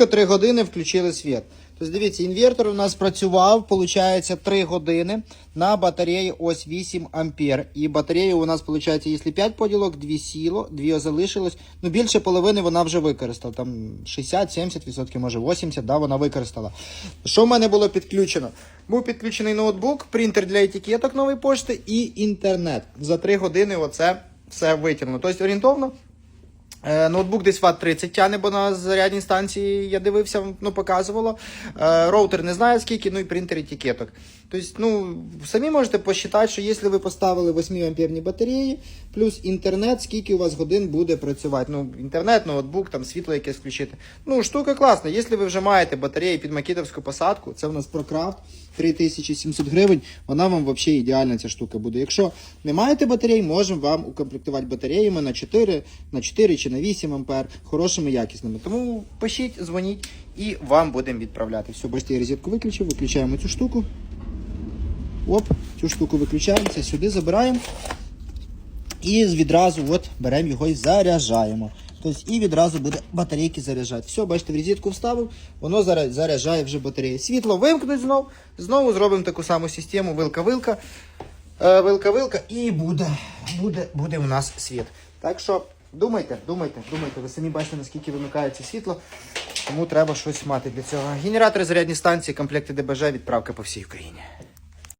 чітко 3 години включили світ. Тобто дивіться, інвертор у нас працював, виходить, 3 години на батареї ось 8 ампер. І батарея у нас, виходить, якщо 5 поділок, 2 сіло, 2 залишилось. Ну, більше половини вона вже використала. Там 60-70%, може 80%, да, вона використала. Що в мене було підключено? Був підключений ноутбук, принтер для етикеток нової пошти і інтернет. За 3 години оце все витягнуло. Тобто орієнтовно Ноутбук десь Вт 30 тяне, бо на зарядній станції я дивився, ну показувало. Е, Роутер не знаю скільки, ну і принтер етикеток. Тобто, ну, самі можете посчитати, що якщо ви поставили 8 амперні батареї, плюс інтернет, скільки у вас годин буде працювати. Ну, інтернет, ноутбук, там світло якесь включити. Ну, штука класна. Якщо ви вже маєте батареї під макітовську посадку, це у нас ProCraft 3700 гривень, вона вам взагалі ідеальна ця штука буде. Якщо не маєте батарей, можемо вам укомплектувати батареями на 4, на 4 чи на 8 ампер, хорошими, якісними. Тому пишіть, дзвоніть і вам будемо відправляти. Все, бачите, я розетку виключив, виключаємо цю штуку. Оп, цю штуку виключаємо, це сюди забираємо. І відразу от беремо його і заряджаємо. Тобто і відразу буде батарейки заряджати. Все, бачите, в розетку вставив, воно заряджає вже батареї. Світло вимкнуть знов, знову зробимо таку саму систему вилка-вилка. Е, Вилка-вилка і буде, буде, буде у нас світ. Так що думайте, думайте, думайте. Ви самі бачите, наскільки вимикається світло. Тому треба щось мати для цього. Генератори зарядні станції, комплекти ДБЖ, відправка по всій Україні.